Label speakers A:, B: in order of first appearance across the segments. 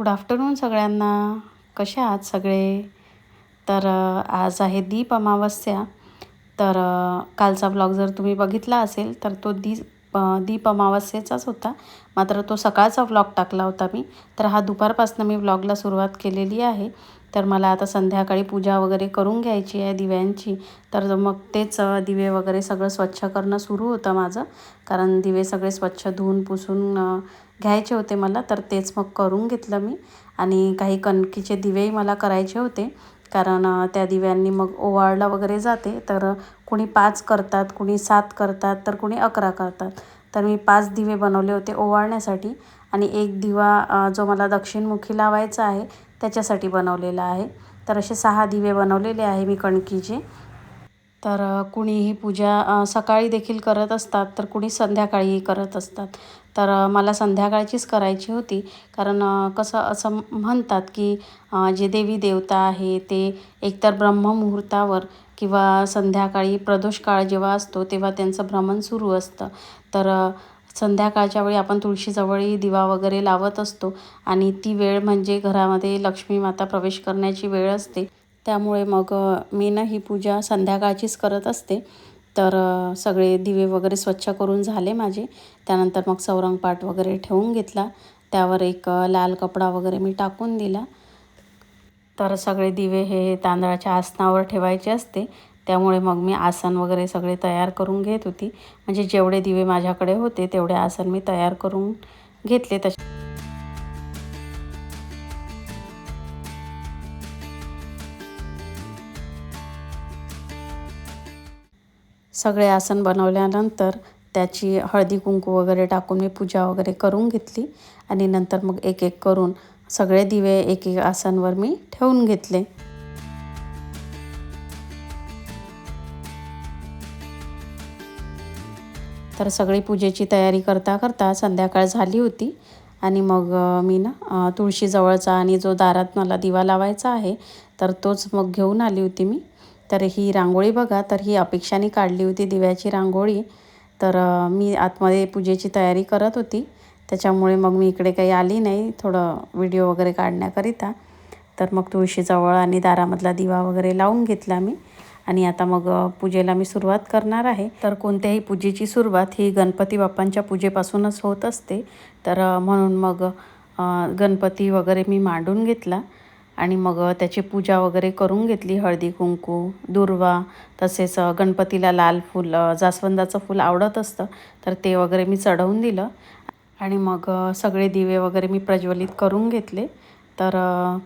A: Good afternoon सगळ्यांना. कसे आहात सगळे? तर आज आहे दीप अमावस्या. तर कालचा ब्लॉग जर तुम्ही बघितला असेल तर तो दी दीप अमावस्येचाच होता. मात्र तो सकाळचा व्लॉग टाकला होता मी. तर हा दुपारपासून मी व्लॉगला सुरुवात केलेली आहे. तर मला आता संध्याकाळी पूजा वगैरे करून घ्यायची आहे दिव्यांची. तर मग तेच दिवे वगैरे सगळं स्वच्छ करणं सुरू होतं माझं. कारण दिवे सगळे स्वच्छ धुवून पुसून घ्यायचे होते मला तर तेच मग करून घेतलं मी. आणि काही कणकीचे दिवेही मला करायचे होते. कारण त्या दिव्यांनी मग ओवाळला वगैरे जाते. तर कुणी पाच करतात कुणी सात करतात तर कुणी अकरा करतात. तर मी पाच दिवे बनवले होते ओवाळण्यासाठी. आणि एक दिवा जो मला दक्षिणमुखी लावायचा आहे त्याच्यासाठी बनवलेला आहे. तर असे सहा दिवे बनवलेले आहे मी कणकीचे. तर कुणी ही पूजा सकाळी देखील करत असतात तर कुणी संध्याकाळीही करत असतात. तर मला संध्याकाळचीच करायची होती. कारण कसं असं म्हणतात की जे देवी देवता आहे ते एकतर ब्रह्ममुहूर्तावर किंवा संध्याकाळी प्रदोष काळ जेव्हा असतो तेव्हा त्यांचं भ्रमण सुरू असतं. तर संध्याकाळच्या वेळी आपण तुळशीजवळही दिवा वगैरे लावत असतो आणि ती वेळ म्हणजे घरामध्ये लक्ष्मी माता प्रवेश करण्याची वेळ असते. त्यामुळे मग मी ना ही पूजा संध्याकाळचीच करत असते. तर सगळे दिवे वगैरे स्वच्छ करून झाले माझे. त्यानंतर मग सौरंगपाट वगैरे ठेवून घेतला. त्यावर एक लाल कपडा वगैरे मी टाकून दिला. तर सगळे दिवे हे तांदळाच्या आसनावर ठेवायचे असते. त्यामुळे मग मी आसन वगैरे सगळे तयार करून घेत होती. म्हणजे जेवढे दिवे माझ्याकडे होते तेवढे आसन मी तयार करून घेतले तसे. सगळे आसन बनवल्यानंतर त्याची हळदी कुंकू वगैरे टाकून मी पूजा वगैरे करून घेतली. आणि नंतर मग एक एक करून सगळे दिवे एक एक आसनवर मी ठेवून घेतले. तर सगळी पूजेची तयारी करता करता संध्याकाळ झाली होती. आणि मग मी ना तुळशीजवळचा आणि जो दारात मला दिवा लावायचा आहे तर तोच मग घेऊन आली होती मी. तर ही रांगोळी बघा तर ही अपेक्षाने काढली होती दिव्याची रांगोळी. तर मी आतमध्ये पूजेची तयारी करत होती. त्याच्यामुळे मग मी इकडे काही आली नाही थोडं व्हिडिओ वगैरे काढण्याकरिता. तर मग तुळशीजवळ आणि दारामधला दिवा वगैरे लावून घेतला मी. आणि आता मग पूजेला मी सुरुवात करणार आहे. तर कोणत्याही पूजेची सुरुवात ही गणपती बाप्पांच्या पूजेपासूनच होत असते. तर म्हणून मग गणपती वगैरे मी मांडून घेतला. आणि मग त्याची पूजा वगैरे करून घेतली हळदी कुंकू दुर्वा तसेच गणपतीला लाल फुल जास्वंदाचं फूल आवडत असतं तर ते वगैरे मी चढवून दिलं. आणि मग सगळे दिवे वगैरे मी प्रज्वलित करून घेतले. तर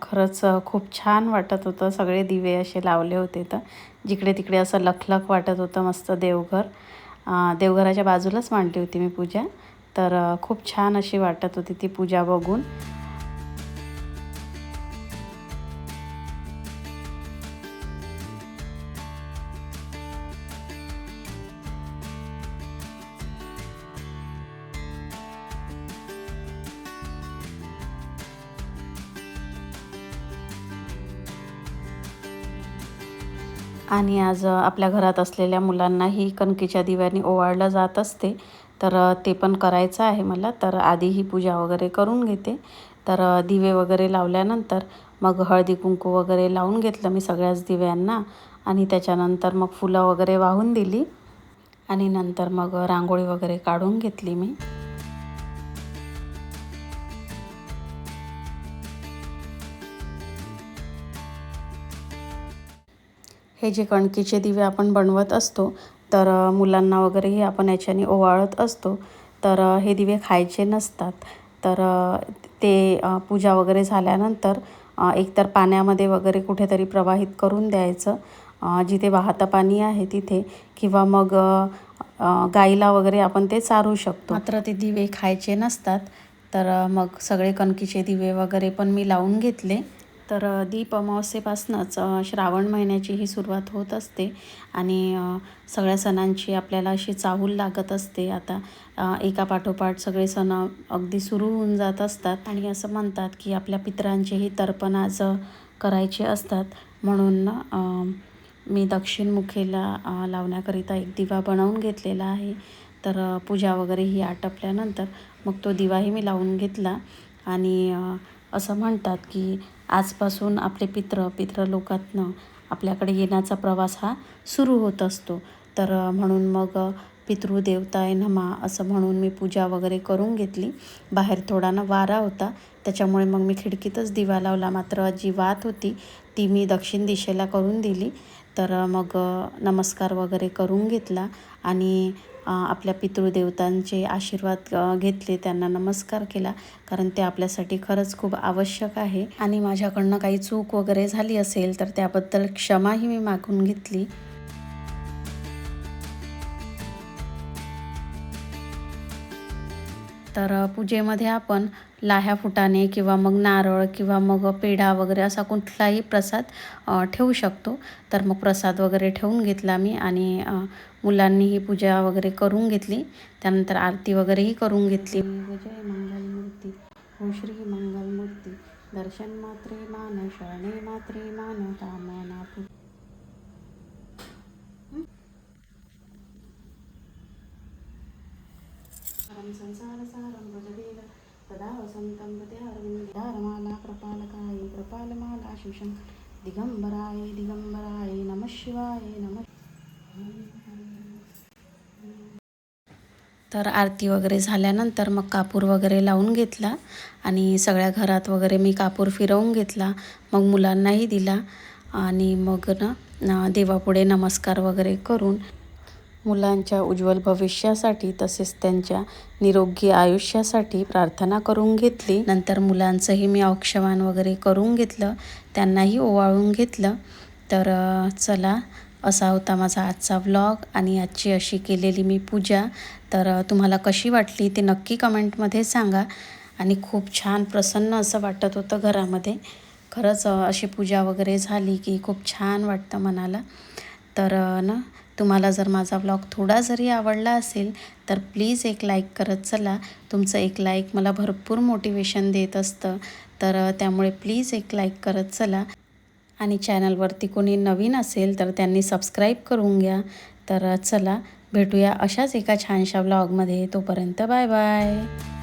A: खरंच खूप छान वाटत होतं. सगळे दिवे असे लावले होते तर. जिकडे तिकडे असं लखलख वाटत होतं मस्त देवघर. देवघराच्या बाजूलाच मांडली होती मी पूजा. तर खूप छान अशी वाटत होती ती पूजा बघून. आणि आज आपल्या घरात असलेल्या मुलांनाही कणकेच्या दिव्याने ओवाळलं जात असते. तर ते पण करायचं आहे मला. तर आधी ही पूजा वगैरे करून घेते. तर दिवे वगैरे लावल्यानंतर मग हळदी कुंकू वगैरे लावून घेतलं मी सगळ्याच दिव्यांना. आणि त्याच्यानंतर मग फुलं वगैरे वाहून दिली. आणि नंतर मग रांगोळी वगैरे काढून घेतली मी. हे जे कणकीचे दिवे आपण बनवत असतो तर मुलांना वगैरेही आपण याच्याने ओवाळत असतो. तर हे दिवे खायचे नसतात. तर ते पूजा वगैरे झाल्यानंतर एकतर पाण्यामध्ये वगैरे कुठेतरी प्रवाहित करून द्यायचं. जिथे वाहतं पाणी आहे तिथे किंवा मग गाईला वगैरे आपण ते चारू शकतो. मात्र ते दिवे खायचे नसतात. तर मग सगळे कणकीचे दिवे वगैरे पण मी लावून घेतले. तर दीप अमावस्येपासूनच श्रावण महिन्याची ही सुरुवात होत असते आणि सगळ्या सणांची आपल्याला अशी चाहूल लागत असते. आता एका पाठोपाठ सगळे सण अगदी सुरू होऊन जात असतात आणि असं म्हणतात की आपल्या पितरांचेही तर्पण आज करायचे असतात. म्हणून मी दक्षिणमुखीला लावण्याकरिता एक दिवा बनवून घेतलेला आहे. तर पूजा वगैरे ही आटपल्यानंतर मग तो दिवाही मी लावून घेतला आणि असं म्हणतात की आजपासून आपले पित्र पित्रलोकातनं आपल्याकडे येण्याचा प्रवास हा सुरू होत असतो. तर म्हणून मग पितृदेवताय नमा असं म्हणून मी पूजा वगैरे करून घेतली. बाहेर थोडा ना वारा होता. त्याच्यामुळे मग मी खिडकीतच दिवा लावला. मात्र जी वात होती ती मी दक्षिण दिशेला करून दिली. तर मग नमस्कार वगैरे करून घेतला. आणि आपल्या पितृदेवतांचे आशीर्वाद घेतले त्यांना नमस्कार केला कारण ते आपल्यासाठी खरंच खूप आवश्यक आहे. आणि माझ्याकडनं काही चूक वगैरे झाली असेल तर त्याबद्दल क्षमाही मी मागून घेतली. तर पूजेमध्ये आपण लाह्या फुटाणे किंवा मग नारळ किंवा मग पेढा वगैरे असा कुठलाही प्रसाद ठेवू शकतो. तर मग प्रसाद वगैरे ठेवून घेतला मी आणि मुलांनी ही पूजा वगैरे करून घेतली. त्यानंतर आरती वगैरेही करून घेतली. मंगल मूर्ती हो श्री मंगलमूर्ती दर्शन मात्रे मान शरणे मात्रे मान कामना संसारसारं भजदेव तदा वसन्तं हृदयारविन्दारमाला कृपालकाय कृपालमाला शिवशं दिगम्बराय दिगम्बराय नमः शिवाय नमः तर आरती वगैरे झाल्यानंतर मग कापूर वगैरे लावून घेतला आणि सगळ्या घरात वगैरे मी कापूर फिरवून घेतला. मग मुलांनाही दिला आणि मग ना देवापुढे नमस्कार वगैरे करून मुलांच्या उज्ज्वल भविष्यासाठी तसेच त्यांच्या निरोगी आयुष्यासाठी प्रार्थना करून घेतली. नंतर मुलांचंही मी औक्षवान वगैरे करून घेतलं. त्यांनाही ओवाळून घेतलं. तर चला असा होता माझा आजचा व्लॉग आणि आजची अशी केलेली मी पूजा. तर तुम्हाला कशी वाटली ते नक्की कमेंटमध्ये सांगा. आणि खूप छान प्रसन्न असं वाटत होतं घरामध्ये. खरंच अशी पूजा वगैरे झाली की खूप छान वाटतं मनाला. तर ना तुम्हाला जर माझा ब्लॉग थोडा जरी आवडला असेल तर प्लीज एक लाईक करत चला. तुमचं एक लाईक मला भरपूर मोटिवेशन देत असतं. तर त्यामुळे प्लीज एक लाईक करत चला. आणि चॅनलवरती कोणी नवीन असेल तर त्यांनी सबस्क्राईब करून घ्या. तर चला भेटूया अशाच एका छानशा ब्लॉगमध्ये तोपर्यंत बाय बाय